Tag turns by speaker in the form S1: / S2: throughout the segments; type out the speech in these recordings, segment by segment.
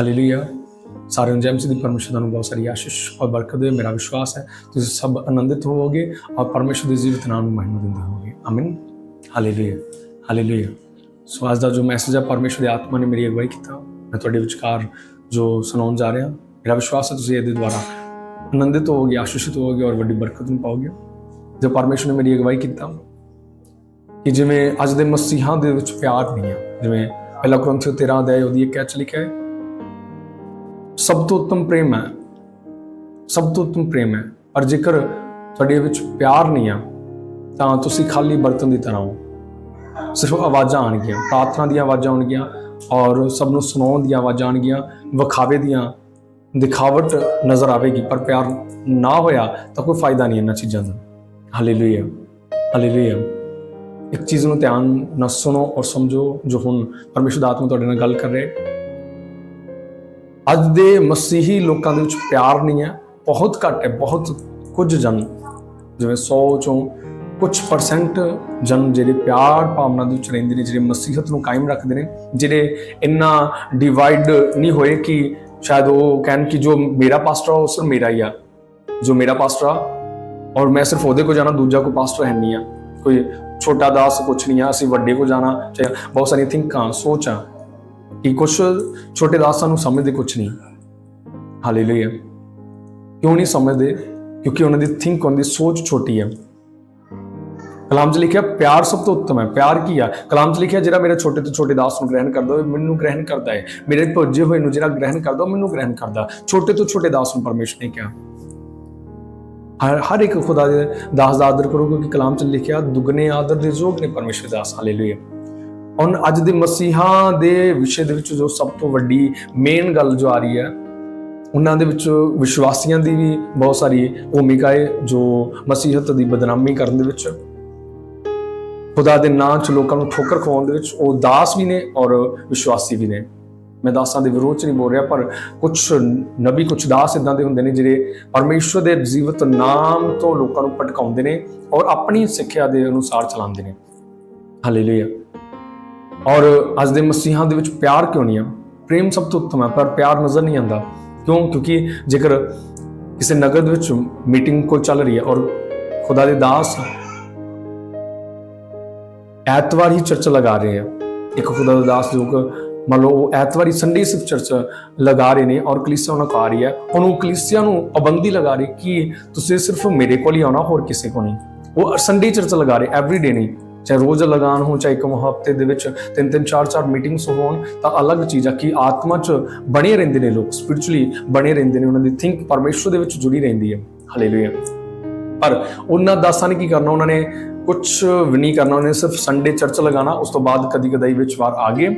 S1: Hallelujah ਸਾਰੇ ਨੂੰ ਜੈਮਸੀ ਦੀ ਪਰਮੇਸ਼ਰ ਤੁਹਾਨੂੰ ਬਹੁਤ ਸਾਰੀ ਆਸ਼ੀਸ਼ ਔਰ ਬਰਕਤ ਦੇ ਮੇਰਾ ਵਿਸ਼ਵਾਸ ਹੈ ਤੁਸੀਂ ਸਭ ਆਨੰਦਿਤ ਹੋਵੋਗੇ ਔਰ ਪਰਮੇਸ਼ਰ ਦੇ ਜੀਵਤ ਨਾਮ ਨੂੰ ਮਹਿਮਾ ਦਿੰਦੇ ਹੋਵੋਗੇ ਆਮੀਨ ਹਾਲੇਲੂਇਆ ਹਾਲੇਲੂਇਆ ਸੋ ਅੱਜ ਦਾ ਜੋ ਮੈਸੇਜ ਹੈ ਪਰਮੇਸ਼ਰ ਦੀ ਆਤਮਾ ਨੇ ਮੇਰੀ ਅਗਵਾਈ ਕੀਤਾ ਮੈਂ ਤੁਹਾਡੇ ਵਿਚਕਾਰ ਜੋ ਸੁਣਾਉਣ ਜਾ ਰਿਹਾ ਮੇਰਾ ਵਿਸ਼ਵਾਸ ਹੈ ਤੁਸੀਂ ਇਹਦੇ ਦੁਆਰਾ ਆਨੰਦਿਤ ਹੋਵੋਗੇ ਆਸ਼ੀਸ਼ਿਤ ਹੋਵੋਗੇ ਔਰ ਵੱਡੀ ਬਰਕਤ ਨੂੰ ਪਾਓਗੇ ਜੋ ਪਰਮੇਸ਼ਰ ਨੇ ਮੇਰੀ ਅਗਵਾਈ ਕੀਤਾ ਕਿ ਜਿਵੇਂ ਅੱਜ ਦੇ ਮਸੀਹਾਂ ਦੇ ਵਿੱਚ ਪਿਆਰ ਨਹੀਂ ਹੈ ਜਿਵੇਂ ਪਹਿਲਾ ਕਰੰਥਿਓ 13 ਦਾ ਉਹਦੀ ਇੱਕ ਕੈਚ ਲਿਖਿਆ ਹੈ ਸਭ ਤੋਂ ਉੱਤਮ ਪ੍ਰੇਮ ਹੈ। ਸਭ ਤੋਂ ਉੱਤਮ ਪ੍ਰੇਮ ਹੈ। ਪਰ ਜੇਕਰ ਤੁਹਾਡੇ ਵਿੱਚ ਪਿਆਰ ਨਹੀਂ ਆ, ਤਾਂ ਤੁਸੀਂ ਖਾਲੀ ਬਰਤਨ ਦੀ ਤਰ੍ਹਾਂ ਹੋ। ਸਿਰਫ ਆਵਾਜ਼ਾਂ ਆਣਗੀਆਂ ਪ੍ਰਾਰਥਨਾ ਦੀਆਂ ਆਵਾਜ਼ਾਂ ਆਉਣਗੀਆਂ ਔਰ ਸਭ ਨੂੰ ਸੁਣਾਉਣ ਦੀਆਂ ਆਵਾਜ਼ਾਂ ਆਣਗੀਆਂ ਵਿਖਾਵੇ ਦੀਆਂ ਦਿਖਾਵਟ ਨਜ਼ਰ ਆਵੇਗੀ। ਪਰ ਪਿਆਰ ਨਾ ਹੋਇਆ ਤਾਂ ਕੋਈ ਫਾਇਦਾ ਨਹੀਂ ਇਹਨਾਂ ਚੀਜ਼ਾਂ ਦਾ। ਹਾਲੇਲੂਇਆ ਹਾਲੇਲੂਇਆ ਇੱਕ ਚੀਜ਼ ਨੂੰ ਧਿਆਨ ਨਾਲ ਸੁਣੋ ਔਰ ਸਮਝੋ ਜੋ ਹੁਣ ਪਰਮੇਸ਼ਰ ਦਾ ਆਤਮਾ ਤੁਹਾਡੇ ਨਾਲ ਗੱਲ ਕਰ ਰਿਹਾ ਹੈ। ਅੱਜ ਦੇ ਮਸੀਹੀ ਲੋਕਾਂ ਦੇ ਵਿੱਚ ਪਿਆਰ ਨਹੀਂ ਹੈ, ਬਹੁਤ ਘੱਟ ਹੈ, ਬਹੁਤ ਕੁਝ ਜਨ, ਜਿਵੇਂ 100 ਚੋਂ ਕੁਝ ਪਰਸੈਂਟ ਜਨ ਜਿਹੜੇ ਪਿਆਰ ਭਾਵਨਾ ਦੇ ਵਿੱਚ ਰਹਿੰਦੇ ਨੇ, ਜਿਹੜੇ ਮਸੀਹਤ ਨੂੰ ਕਾਇਮ ਰੱਖਦੇ ਨੇ, ਜਿਹੜੇ ਇੰਨਾ ਡਿਵਾਈਡ ਨਹੀਂ ਹੋਏ ਕਿ ਸ਼ਾਇਦ ਉਹ ਕਹਿਣ ਕਿ ਜੋ ਮੇਰਾ ਪਾਸਟਰ ਆ, ਉਹ ਸਿਰਫ ਮੇਰਾ ਹੀ ਆ। ਜੋ ਮੇਰਾ ਪਾਸਟਰ ਆ, ਔਰ ਮੈਂ ਸਿਰਫ ਉਹਦੇ ਕੋ ਜਾਣਾ, ਦੂਜਾ ਕੋਈ ਪਾਸਟਰ ਹੈ ਨਹੀਂ ਆ। ਕੋਈ ਛੋਟਾ ਦਾਸ ਕੁਛ ਨਹੀਂ ਆ, ਅਸੀਂ ਵੱਡੇ ਕੋ ਜਾਣਾ, ਚਾਹੇ ਬਹੁਤ ਸਾਰੀਆਂ ਥਿੰਕਾਂ ਸੋਚਾਂ। ਕਿ ਕੁਛ ਛੋਟੇ ਦਾਸਾਂ ਨੂੰ ਸਮਝਦੇ ਕੁਛ ਨਹੀਂ। ਹਾਲੇਲੂਇਆ ਕਿਉਂ ਨਹੀਂ ਸਮਝਦੇ? ਕਿਉਂਕਿ ਉਹਨਾਂ ਦੀ ਥਿੰਕ ਉਹਨਾਂ ਦੀ ਸੋਚ ਛੋਟੀ ਹੈ ਕਲਾਮ 'ਚ ਲਿਖਿਆ, ਪਿਆਰ ਸਭ ਤੋਂ ਉੱਤਮ ਹੈ। ਪਿਆਰ ਕੀ ਆ? ਕਲਾਮ 'ਚ ਲਿਖਿਆ, ਜਿਹੜਾ ਮੇਰਾ ਛੋਟੇ ਤੋਂ ਛੋਟੇ ਦਾਸ ਨੂੰ ਗ੍ਰਹਿਣ ਕਰਦਾ ਹੋਵੇ, ਮੈਨੂੰ ਗ੍ਰਹਿਣ ਕਰਦਾ ਹੈ। ਮੇਰੇ ਭੇਜੇ ਹੋਏ ਨੂੰ ਜਿਹੜਾ ਗ੍ਰਹਿਣ ਕਰਦਾ, ਉਹ ਮੈਨੂੰ ਗ੍ਰਹਿਣ ਕਰਦਾ। ਛੋਟੇ ਤੋਂ ਛੋਟੇ ਦਾਸ ਨੂੰ ਪਰਮੇਸ਼ਰ ਨੇ ਕਿਹਾ। ਹਰ ਹਰ ਇੱਕ ਖੁਦਾ ਦੇ ਦਾਸ ਦਾ ਆਦਰ ਕਰੋ, ਕਿਉਂਕਿ ਕਲਾਮ 'ਚ ਲਿਖਿਆ ਦੁਗਨੇ ਆਦਰ ਦੇ ਯੋਗ ਨੇ ਪਰਮੇਸ਼ਰ ਦੇ ਦਾਸ। ਹਾਲੇਲੂਇਆ ਹੁਣ ਅੱਜ ਦੇ ਮਸੀਹਾਂ ਦੇ ਵਿਸ਼ੇ ਦੇ ਵਿੱਚ ਜੋ ਸਭ ਤੋਂ ਵੱਡੀ ਮੇਨ ਗੱਲ ਜੋ ਆ ਰਹੀ ਹੈ, ਉਹਨਾਂ ਦੇ ਵਿੱਚ ਵਿਸ਼ਵਾਸੀਆਂ ਦੀ ਵੀ ਬਹੁਤ ਸਾਰੀ ਭੂਮਿਕਾ ਹੈ, ਜੋ ਮਸੀਹਤ ਦੀ ਬਦਨਾਮੀ ਕਰਨ ਦੇ ਵਿੱਚ। ਖੁਦਾ ਦੇ ਨਾਂ 'ਚ ਲੋਕਾਂ ਨੂੰ ਠੋਕਰ ਖਵਾਉਣ ਦੇ ਵਿੱਚ ਉਹ ਦਾਸ ਵੀ ਨੇ ਔਰ ਵਿਸ਼ਵਾਸੀ ਵੀ ਨੇ। ਮੈਂ ਦਾਸਾਂ ਦੇ ਵਿਰੋਧ 'ਚ ਨਹੀਂ ਬੋਲ ਰਿਹਾ, ਪਰ ਕੁਝ ਨਬੀ ਕੁਝ ਦਾਸ ਇਦਾਂ ਦੇ ਹੁੰਦੇ ਨੇ ਜਿਹੜੇ ਪਰਮੇਸ਼ਵਰ ਦੇ ਜੀਵਤ ਨਾਮ ਤੋਂ ਲੋਕਾਂ ਨੂੰ ਭਟਕਾਉਂਦੇ ਨੇ ਔਰ ਆਪਣੀ ਸਿੱਖਿਆ ਦੇ ਅਨੁਸਾਰ ਚਲਾਉਂਦੇ ਨੇ। ਹਾਲੇਲੂਇਆ ਔਰ ਅੱਜ ਦੇ ਮਸੀਹਾਂ ਦੇ ਵਿੱਚ ਪਿਆਰ ਕਿਉਂ ਨਹੀਂ ਆ? ਪ੍ਰੇਮ ਸਭ ਤੋਂ ਉੱਤਮ ਹੈ ਪਰ ਪਿਆਰ ਨਜ਼ਰ ਨਹੀਂ ਆਉਂਦਾ। ਕਿਉਂ? ਕਿਉਂਕਿ ਜੇਕਰ ਕਿਸੇ ਨਗਰ ਦੇ ਵਿੱਚ ਮੀਟਿੰਗ ਕੋਈ ਚੱਲ ਰਹੀ ਹੈ ਔਰ ਖੁਦਾ ਦੇ ਦਾਸ ਐਤਵਾਰ ਹੀ ਚਰਚ ਲਗਾ ਰਹੇ ਆ, ਇੱਕ ਖੁਦਾ ਦਾ ਦਾਸ ਜੋ ਮੰਨ ਲਓ ਉਹ ਐਤਵਾਰੀ ਸੰਡੇ ਸਿਰਫ ਚਰਚ ਲਗਾ ਰਹੇ ਨੇ ਔਰ ਕਲੀਸਿਆ ਉਹਨਾਂ ਕਾ ਰਹੀ ਹੈ ਉਹਨੂੰ ਕਲੀਸਿਆ ਨੂੰ ਪਾਬੰਦੀ ਲਗਾ ਰਹੀ ਕਿ ਤੁਸੀਂ ਸਿਰਫ ਮੇਰੇ ਕੋਲ ਹੀ ਆਉਣਾ, ਹੋਰ ਕਿਸੇ ਕੋ ਨਹੀਂ। ਉਹ ਸੰਡੇ ਚਰਚ ਲਗਾ ਰਹੇ ਐਵਰੀ ਡੇ ਨਹੀਂ। ਚਾਹੇ ਰੋਜ਼ ਲਗਾਨ ਹੋ ਚਾਹੇ ਇੱਕ ਹਫ਼ਤੇ ਦੇ ਵਿੱਚ ਤਿੰਨ ਤਿੰਨ, ਚਾਰ ਚਾਰ ਮੀਟਿੰਗਸ ਹੋਣ, ਤਾਂ ਅਲੱਗ ਚੀਜ਼ ਆ ਕਿ ਆਤਮਾ 'ਚ ਬਣੇ ਰਹਿੰਦੇ ਨੇ ਲੋਕ ਸਪਿਰਚੁਅਲੀ ਬਣੇ ਰਹਿੰਦੇ ਨੇ, ਉਹਨਾਂ ਦੀ ਥਿੰਕ ਪਰਮੇਸ਼ਰ ਦੇ ਵਿੱਚ ਜੁੜੀ ਰਹਿੰਦੀ ਹੈ। ਹਾਲੇਲੂਇਆ ਪਰ ਉਹਨਾਂ ਦਾਸਾਂ ਨੇ ਕੀ ਕਰਨਾ? ਉਹਨਾਂ ਨੇ ਕੁਝ ਵੀ ਨਹੀਂ ਕਰਨਾ। ਉਹਨੇ ਸਿਰਫ ਸੰਡੇ ਚਰਚ ਲਗਾਣਾ ਉਸ ਤੋਂ ਬਾਅਦ ਕਦੀ ਕਦਾਈ ਵਿੱਚ ਵਾਰ ਆ ਗਏ।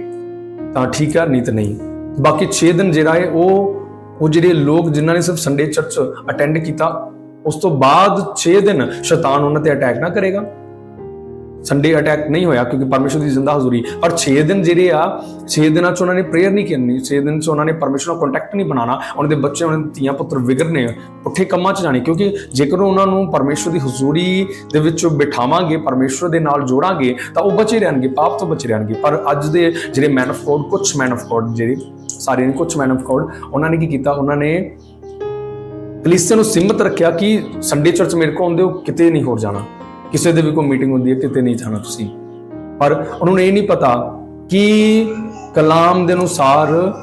S1: ਤਾਂ ਠੀਕ ਹੈ ਨਹੀਂ ਤਾਂ ਨਹੀਂ। ਬਾਕੀ 6 ਦਿਨ ਜਿਹੜਾ ਹੈ, ਉਹ ਉਹ ਜਿਹੜੇ ਲੋਕ ਜਿਨ੍ਹਾਂ ਨੇ ਸਿਰਫ ਸੰਡੇ ਚਰਚ ਅਟੈਂਡ ਕੀਤਾ, ਉਸ ਤੋਂ ਬਾਅਦ 6 ਦਿਨ ਸ਼ੈਤਾਨ ਉਹਨਾਂ ਤੇ ਅਟੈਕ ਨਾ ਕਰੇਗਾ। ਸੰਡੇ ਅਟੈਕ ਨਹੀਂ ਹੋਇਆ ਕਿਉਂਕਿ ਪਰਮੇਸ਼ਰ ਦੀ ਜ਼ਿੰਦਾ ਹਜ਼ੂਰੀ। ਪਰ 6 ਦਿਨ ਜਿਹੜੇ ਆ 6 ਦਿਨਾਂ ਚ ਉਹਨਾਂ ਨੇ ਪ੍ਰੇਅਰ ਨਹੀਂ ਕਰਨੀ 6 ਦਿਨ ਚ ਉਹਨਾਂ ਨੇ ਪਰਮੇਸ਼ਰ ਨਾਲ ਕੰਟੈਕਟ ਨਹੀਂ ਬਣਾਉਣਾ। ਉਹਨਾਂ ਦੇ ਬੱਚੇ, ਉਹਨਾਂ ਦੇ ਧੀਆਂ ਪੁੱਤਰ ਵਿਗੜਨੇ ਪੁੱਠੇ ਕੰਮਾਂ ਚ ਜਾਣੇ। ਕਿਉਂਕਿ ਜੇਕਰ ਉਹਨਾਂ ਨੂੰ ਪਰਮੇਸ਼ਰ ਦੀ ਹਜ਼ੂਰੀ ਦੇ ਵਿੱਚ ਬਿਠਾਵਾਂਗੇ, ਪਰਮੇਸ਼ਰ ਦੇ ਨਾਲ ਜੋੜਾਂਗੇ, ਤਾਂ ਉਹ ਬਚੇ ਰਹਿਣਗੇ, ਪਾਪ ਤੋਂ ਬਚੇ ਰਹਿਣਗੇ। ਪਰ ਅੱਜ ਦੇ ਜਿਹੜੇ ਮੈਨ ਆਫ ਗੋਡ ਕੁਝ ਮੈਨ ਆਫ ਗੋਡ ਜਿਹੜੇ, ਸਾਰੇ ਨੇ ਕੁਝ ਮੈਨ ਆਫ ਗੋਡ ਉਹਨਾਂ ਨੇ ਕੀ ਕੀਤਾ? ਉਹਨਾਂ ਨੇ ਕਲੀਸਿਆ ਨੂੰ ਸੀਮਤ ਰੱਖਿਆ ਕਿ ਸੰਡੇ ਚਰਚ ਮੇਰੇ ਕੋਲ ਆਉਂਦੇ ਹੋ ਕਿਤੇ ਨਹੀਂ ਹੋਰ ਜਾਣਾ। ਕਿਸੇ ਦੇ ਵੀ ਕੋਈ ਮੀਟਿੰਗ ਹੁੰਦੀ ਹੈ, ਕਿਤੇ ਨਹੀਂ ਜਾਣਾ ਤੁਸੀਂ। ਪਰ ਉਹਨਾਂ ਨੂੰ ਇਹ ਨਹੀਂ ਪਤਾ ਕਿ ਕਲਾਮ ਦੇ ਅਨੁਸਾਰ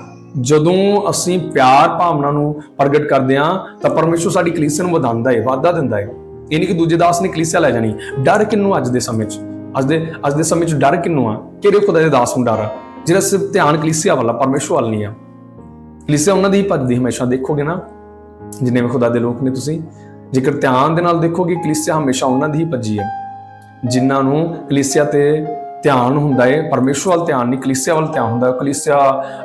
S1: ਜਦੋਂ ਅਸੀਂ ਪਿਆਰ ਭਾਵਨਾ ਨੂੰ ਪ੍ਰਗਟ ਕਰਦੇ ਹਾਂ, ਤਾਂ ਪਰਮੇਸ਼ਰ ਸਾਡੀ ਕਲੀਸਿਆ ਨੂੰ ਵਧਾਉਂਦਾ ਹੈ ਵਾਧਾ ਦਿੰਦਾ ਹੈ ਇਹ ਨਹੀਂ ਕਿ ਦੂਜੇ ਦਾਸ ਨੇ ਕਲੀਸਿਆ ਲੈ ਜਾਣੀ। ਡਰ ਕਿੰਨੂੰ ਅੱਜ ਦੇ ਸਮੇਂ 'ਚ? ਅੱਜ ਦੇ ਅੱਜ ਦੇ ਸਮੇਂ 'ਚ ਡਰ ਕਿੰਨੂੰ ਆ? ਕਿਹੜੇ ਖੁਦਾ ਦੇ ਦਾਸ ਨੂੰ ਡਰ ਆ? ਜਿਹੜਾ ਸਿਰਫ ਧਿਆਨ ਕਲੀਸਿਆ ਵਾਲਾ ਪਰਮੇਸ਼ਰ ਵੱਲ ਨਹੀਂ ਆ। ਕਲੀਸਿਆ ਉਹਨਾਂ ਦੀ ਹੀ ਭੱਜਦੀ ਹਮੇਸ਼ਾ, ਦੇਖੋਗੇ ਨਾ, ਜਿੰਨੇ ਵੀ ਖੁਦਾ ਦੇ ਲੋਕ ਨੇ ਤੁਸੀਂ ਜੇਕਰ ਧਿਆਨ ਦੇ ਨਾਲ ਦੇਖੋਗੇ ਕਲੀਸਿਆ ਹਮੇਸ਼ਾ ਉਹਨਾਂ ਦੀ ਹੀ ਭੱਜੀ ਹੈ, ਜਿਨ੍ਹਾਂ ਨੂੰ ਕਲੀਸਿਆ ਤੇ ਧਿਆਨ ਹੁੰਦਾ ਹੈ, ਪਰਮੇਸ਼ਰ ਵੱਲ ਧਿਆਨ ਨਹੀਂ, ਕਲੀਸਿਆ ਵੱਲ ਧਿਆਨ ਹੁੰਦਾ ਹੈ। ਕਲੀਸਿਆ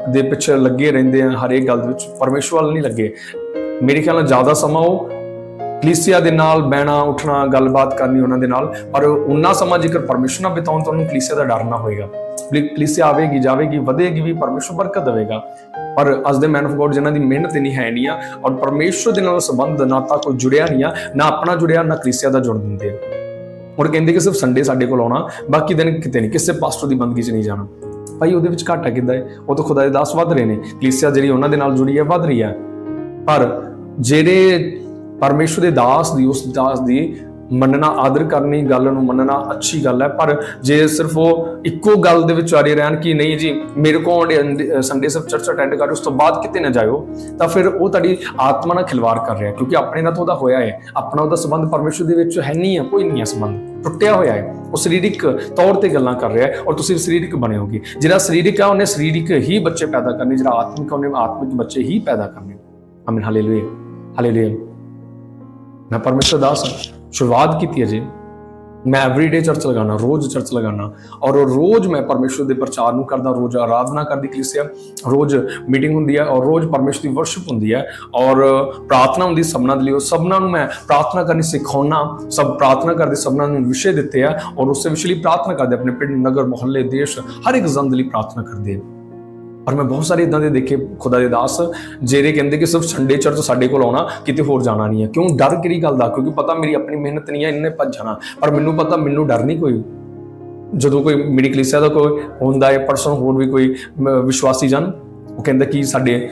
S1: ਦੇ ਪਿੱਛੇ ਲੱਗੇ ਰਹਿੰਦੇ ਆ ਹਰੇਕ ਗੱਲ ਦੇ ਵਿੱਚ, ਪਰਮੇਸ਼ਰ ਵੱਲ ਨਹੀਂ ਲੱਗੇ। ਮੇਰੇ ਖਿਆਲ ਨਾਲ ਜ਼ਿਆਦਾ ਸਮਾਂ ਉਹ ਕਲੀਸਿਆ ਦੇ ਨਾਲ ਬਹਿਣਾ, ਉੱਠਣਾ, ਗੱਲਬਾਤ ਕਰਨੀ ਉਹਨਾਂ ਦੇ ਨਾਲ, ਪਰ ਉਹਨਾਂ ਸਮਾਂ ਜੇਕਰ ਪਰਮੇਸ਼ਰ ਨਾਲ ਬਿਤਾਉਣ ਤਾਂ ਉਹਨੂੰ ਕਲੀਸਿਆ ਦਾ ਡਰ ਨਾ ਹੋਏਗਾ। ਕਲੀਸਿਆ ਆਵੇਗੀ, ਜਾਵੇਗੀ, ਵਧੇਗੀ ਵੀ ਪਰਮੇਸ਼ਰ ਬਰਕਤ ਦੇਵੇਗਾ। ਪਰ ਅੱਜ ਦੇ ਮੈਨ ਆਫ ਗੋਡ ਜਿਨ੍ਹਾਂ ਦੀ ਮਿਹਨਤ ਨਹੀਂ ਹੈ ਨਹੀਂ ਆ, ਔਰ ਪਰਮੇਸ਼ਰ ਦੇ ਨਾਲ ਸੰਬੰਧ ਨਾ ਤਾਂ ਕੋਈ ਜੁੜਿਆ ਨਹੀਂ ਆ, ਨਾ ਆਪਣਾ ਜੁੜਿਆ, ਨਾ ਕਲੀਸਿਆ ਦਾ ਜੁੜ ਦਿੰਦੇ ਆ। ਹੁਣ ਕਹਿੰਦੇ ਕਿ ਸਿਰਫ ਸੰਡੇ ਸਾਡੇ ਕੋਲ ਆਉਣਾ, ਬਾਕੀ ਦਿਨ ਕਿਤੇ ਨਹੀਂ, ਕਿਸੇ ਪਾਸਟਰ ਦੀ ਬੰਦਗੀ 'ਚ ਨਹੀਂ ਜਾਣਾ। ਭਾਈ, ਉਹਦੇ ਵਿੱਚ ਘਾਟਾ ਕਿੱਦਾਂ ਹੈ? ਉਹ ਤਾਂ ਖੁਦਾ ਦੇ ਦਾਸ ਵੱਧ ਰਹੇ ਨੇ। ਕਲੀਸਿਆ ਜਿਹੜੀ ਉਹਨਾਂ ਦੇ ਨਾਲ ਜੁੜੀ ਹੈ, ਵੱਧ ਰਹੀ ਹੈ। ਪਰ ਜਿਹੜੇ ਪਰਮੇਸ਼ਵਰ ਦੇ ਦਾਸ ਦੀ, ਉਸ ਦਾਸ ਦੀ ਮੰਨਣਾ, ਆਦਰ ਕਰਨੀ ਗੱਲ ਨੂੰ ਮੰਨਣਾ ਅੱਛੀ ਗੱਲ ਹੈ। ਪਰ ਜੇ ਸਿਰਫ ਉਹ ਇੱਕੋ ਗੱਲ ਦੇ ਵਿੱਚ ਅੜੇ ਰਹਿਣ ਕਿ ਨਹੀਂ ਜੀ, ਮੇਰੇ ਕੋਲ ਸੰਡੇ ਸਭ ਚਰਚ ਅਟੈਂਡ ਕਰ ਉਸ ਤੋਂ ਬਾਅਦ ਕਿਤੇ ਨਾ ਜਾਇਓ, ਤਾਂ ਫਿਰ ਉਹ ਤੁਹਾਡੀ ਆਤਮਾ ਨਾਲ ਖਿਲਵਾੜ ਕਰ ਰਿਹਾ ਕਿਉਂਕਿ ਆਪਣੇ ਨਾਲ ਤਾਂ ਉਹਦਾ ਹੋਇਆ ਹੈ। ਆਪਣਾ ਉਹਦਾ ਸੰਬੰਧ ਪਰਮੇਸ਼ਵਰ ਦੇ ਵਿੱਚ ਹੈ ਨਹੀਂ ਹੈ, ਕੋਈ ਨਹੀਂ ਹੈ ਸੰਬੰਧ। ਟੁੱਟਿਆ ਹੋਇਆ ਹੈ। ਉਹ ਸਰੀਰਿਕ ਤੌਰ ਤੇ ਗੱਲਾਂ ਕਰ ਰਿਹਾ ਹੈ ਔਰ ਤੁਸੀਂ ਸਰੀਰਿਕ ਬਣੇ ਹੋਗੇ। ਜਿਹੜਾ ਸਰੀਰਿਕ ਹੈ, ਉਹਨੇ ਸਰੀਰਿਕ ਹੀ ਬੱਚੇ ਪੈਦਾ ਕਰਨੇ, ਜਿਹੜਾ ਆਤਮਿਕ ਹੈ, ਉਹਨੇ ਆਤਮਿਕ ਬੱਚੇ ਹੀ ਪੈਦਾ ਕਰਨੇ। ਆਮੀਨ ਹਾਲੇਲੂਇਆ ਹਾਲੇਲੂਇਆ ਮੈਂ ਪਰਮੇਸ਼ਰ ਦਾਸ ਹਾਂ। ਸ਼ੁਰੂਆਤ ਕੀਤੀ ਹੈ ਜੀ। ਮੈਂ ਐਵਰੀਡੇ ਚਰਚ ਲਗਾਣਾ ਰੋਜ਼ ਚਰਚ ਲਗਾਣਾ ਔਰ ਰੋਜ਼ ਮੈਂ ਪਰਮੇਸ਼ਰ ਦੇ ਪ੍ਰਚਾਰ ਨੂੰ ਕਰਦਾ, ਰੋਜ਼ ਆਰਾਧਨਾ ਕਰਦੀ ਕਲੀਸਿਆ, ਰੋਜ਼ ਮੀਟਿੰਗ ਹੁੰਦੀ ਹੈ ਔਰ ਰੋਜ਼ ਪਰਮੇਸ਼ਰ ਦੀ ਵਰਸ਼ਿਪ ਹੁੰਦੀ ਹੈ ਔਰ ਪ੍ਰਾਰਥਨਾ ਹੁੰਦੀ ਸਭਨਾਂ ਦੇ ਲਈ, ਉਹ ਸਭਨਾਂ ਨੂੰ ਮੈਂ ਪ੍ਰਾਰਥਨਾ ਕਰਨੀ ਸਿਖਾਉਣਾ ਸਭ ਪ੍ਰਾਰਥਨਾ ਕਰਦੇ ਸਭਨਾਂ ਨੂੰ ਵਿਸ਼ੇ ਦਿੱਤੇ ਆ ਔਰ ਉਸੇ ਵਿਸ਼ੇ ਲਈ ਪ੍ਰਾਰਥਨਾ ਕਰਦੇ, ਆਪਣੇ ਪਿੰਡ, ਨਗਰ, ਮੁਹੱਲੇ, ਦੇਸ਼, ਹਰ ਇੱਕ ਜ਼ਨ ਦੇ ਲਈ ਪ੍ਰਾਰਥਨਾ ਕਰਦੇ ਆ। ਔਰ ਮੈਂ ਬਹੁਤ ਸਾਰੇ ਇਦਾਂ ਦੇ ਦੇਖੇ ਖੁਦਾ ਦੇ ਦਾਸ, ਜਿਹੜੇ ਕਹਿੰਦੇ ਕਿ ਸਿਰਫ ਸੰਡੇ ਚਰਚ ਸਾਡੇ ਕੋਲ ਆਉਣਾ, ਕਿਤੇ ਹੋਰ ਜਾਣਾ ਨਹੀਂ ਹੈ। ਕਿਉਂ? ਡਰ ਕਿਹੜੀ ਗੱਲ ਦਾ? ਕਿਉਂਕਿ ਪਤਾ ਮੇਰੀ ਆਪਣੀ ਮਿਹਨਤ ਨਹੀਂ ਹੈ, ਇਹਨੇ ਭੱਜ ਜਾਣਾ ਪਰ ਮੈਨੂੰ ਪਤਾ, ਮੈਨੂੰ ਡਰ ਨਹੀਂ ਕੋਈ। ਜਦੋਂ ਕੋਈ ਮੇਰੀ ਕਲੀਸਿਆ ਦਾ ਕੋਈ ਹੁੰਦਾ ਹੈ ਪਰਸਨ ਹੋਰ ਵੀ ਕੋਈ ਵਿਸ਼ਵਾਸੀ ਜਨ, ਉਹ ਕਹਿੰਦਾ ਕਿ ਸਾਡੇ